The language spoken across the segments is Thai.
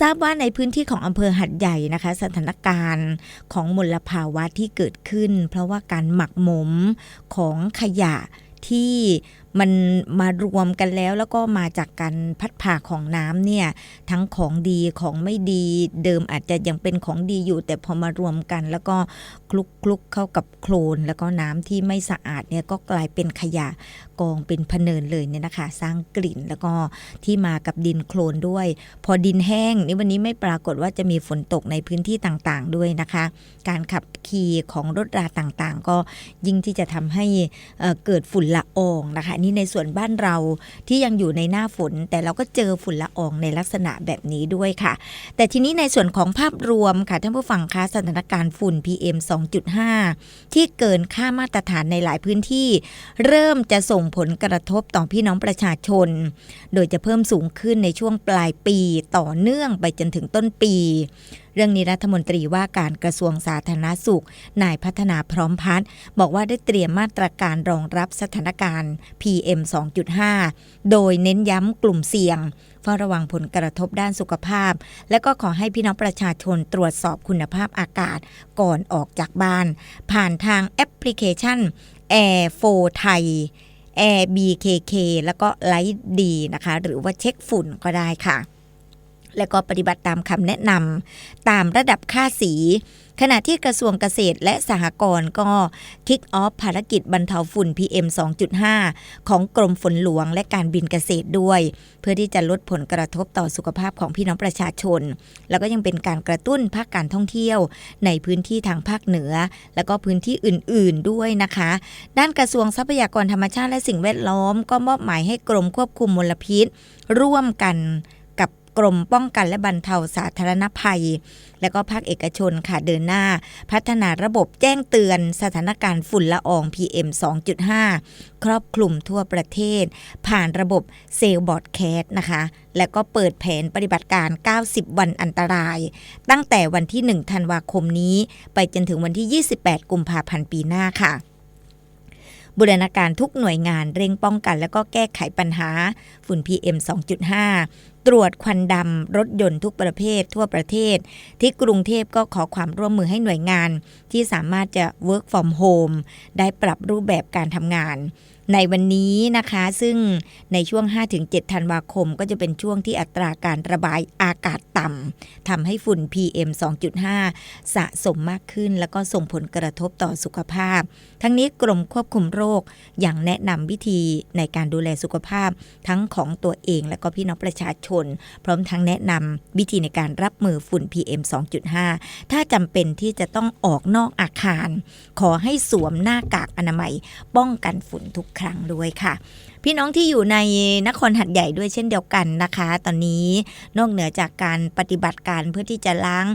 ทราบว่าในพื้นที่ของอำเภอหัดใหญ่นะคะ สถานการณ์ของมลภาวะที่เกิดขึ้น เพราะว่าการหมักหมมของขยะที่มันมารวมกันแล้วแล้วก็มาจากการพัดผ่าของน้ำเนี่ยทั้งของดีของไม่ดีเดิมอาจจะยังเป็นของดีอยู่ แต่พอมารวมกัน แล้วก็คลุกคลุกเข้ากับโคลน แล้วก็น้ำที่ไม่สะอาดเนี่ยก็กลายเป็นขยะกองเป็นพเนินเลยเนี่ยนะคะ สร้างกลิ่นแล้วก็ที่มากับดินโคลนด้วย พอดินแห้งนี่วันนี้ไม่ปรากฏว่าจะมีฝนตกในพื้นที่ต่างๆ ด้วยนะคะ การขับขี่ของรถราต่างๆ ก็ยิ่งที่จะทำให้เเกิดฝุ่นละอองนะคะนี่ในส่วนบ้านเราที่ยังอยู่ในหน้าฝน แต่เราก็เจอฝุ่นละอองในลักษณะแบบนี้ด้วยค่ะ แต่ทีนี้ในส่วนของภาพรวมค่ะท่านผู้ฟังคะสถานการณ์ฝุ่น PM 2.5 ที่เกินค่ามาตรฐานในหลายพื้นที่ เริ่มจะส่งผลกระทบต่อพี่น้องประชาชน โดยจะเพิ่มสูงขึ้นในช่วงปลายปีต่อเนื่องไปจนถึงต้นปี เรื่องนี้รัฐมนตรีว่าการกระทรวงสาธารณสุข นายพัฒนาพร้อมพัฒน์บอกว่าได้เตรียมมาตรการรองรับสถานการณ์ PM 2.5 โดยเน้นย้ำกลุ่มเสี่ยงเฝ้าระวังผลกระทบด้านสุขภาพ และก็ขอให้พี่น้องประชาชนตรวจสอบคุณภาพอากาศก่อนออกจากบ้าน ผ่านทางแอปพลิเคชัน Air 4ไทย Air BKK แล้วก็ไลท์ดีนะคะ หรือว่าเช็คฝุ่นก็ได้ค่ะ และก็ปฏิบัติตามคำแนะนำตามระดับค่าสี ขณะที่กระทรวงเกษตรและสหกรณ์ก็คิกออฟภารกิจบรรเทาฝุ่น PM 2.5 ของกรมฝนหลวงและการบินเกษตรด้วย เพื่อที่จะลดผลกระทบต่อสุขภาพของพี่น้องประชาชน แล้วก็ยังเป็นการกระตุ้นภาคการท่องเที่ยว ในพื้นที่ทางภาคเหนือ แล้วก็พื้นที่อื่น ๆด้วยนะคะ ด้านกระทรวงทรัพยากรธรรมชาติและสิ่งแวดล้อม ก็มอบหมายให้กรมควบคุมมลพิษ ร่วมกัน กรมป้องกันและบรรเทาสาธารณภัย และก็ภาคเอกชนค่ะเดินหน้า พัฒนาระบบแจ้งเตือนสถานการณ์ฝุ่นละออง PM 2.5 ครอบคลุมทั่วประเทศ ผ่านระบบเซลล์บอร์ดแคสนะคะ และก็เปิดแผนปฏิบัติการ 90 วันอันตราย ตั้งแต่วันที่ 1 ธันวาคมนี้ ไปจนถึงวันที่ 28 กุมภาพันธ์ปีหน้าค่ะ บูรณาการทุกหน่วยงานเร่งป้องกัน และก็แก้ไขปัญหาฝุ่น PM 2.5 ตรวจควันดำรถยนต์ทุกประเภททั่วประเทศ ที่กรุงเทพก็ขอความร่วมมือให้หน่วยงาน ที่สามารถจะ work from home ได้ปรับรูปแบบการทำงานในวันนี้นะคะ ซึ่งในช่วง 5-7 ธันวาคม ก็จะเป็นช่วงที่อัตราการระบายอากาศต่ำทำให้ฝุ่น PM 2.5 สะสมมากขึ้น แล้วก็ส่งผลกระทบต่อสุขภาพ ทั้งนี้กรมควบคุมโรคอย่างแนะนำวิธีในการดูแลสุขภาพทั้งของตัวเองและก็พี่น้องประชาชน พร้อมทั้งแนะนำวิธีในการรับมือฝุ่น PM 2.5 ถ้าจำเป็นที่จะต้องออกนอกอาคาร ขอให้สวมหน้ากากอนามัย ป้องกันฝุ่นทุกครั้งด้วยค่ะ พี่น้องที่อยู่ในนครหัดใหญ่ด้วยเช่นเดียวกันนะคะ ตอนนี้นอกเหนือจากการปฏิบัติการเพื่อที่จะล้าง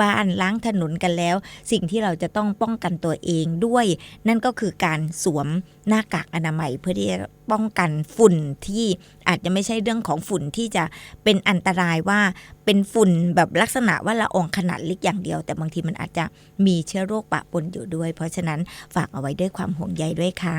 บ้านล้างถนนกันแล้ว สิ่งที่เราจะต้องป้องกันตัวเองด้วย นั่นก็คือการสวมหน้ากากอนามัยเพื่อที่จะป้องกันฝุ่นที่อาจจะไม่ใช่เรื่องของฝุ่นที่จะเป็นอันตรายว่าเป็นฝุ่นแบบลักษณะว่าละอองขนาดเล็กอย่างเดียว แต่บางทีมันอาจจะมีเชื้อโรคปะปนอยู่ด้วย เพราะฉะนั้นฝากเอาไว้ด้วยความห่วงใยด้วยค่ะ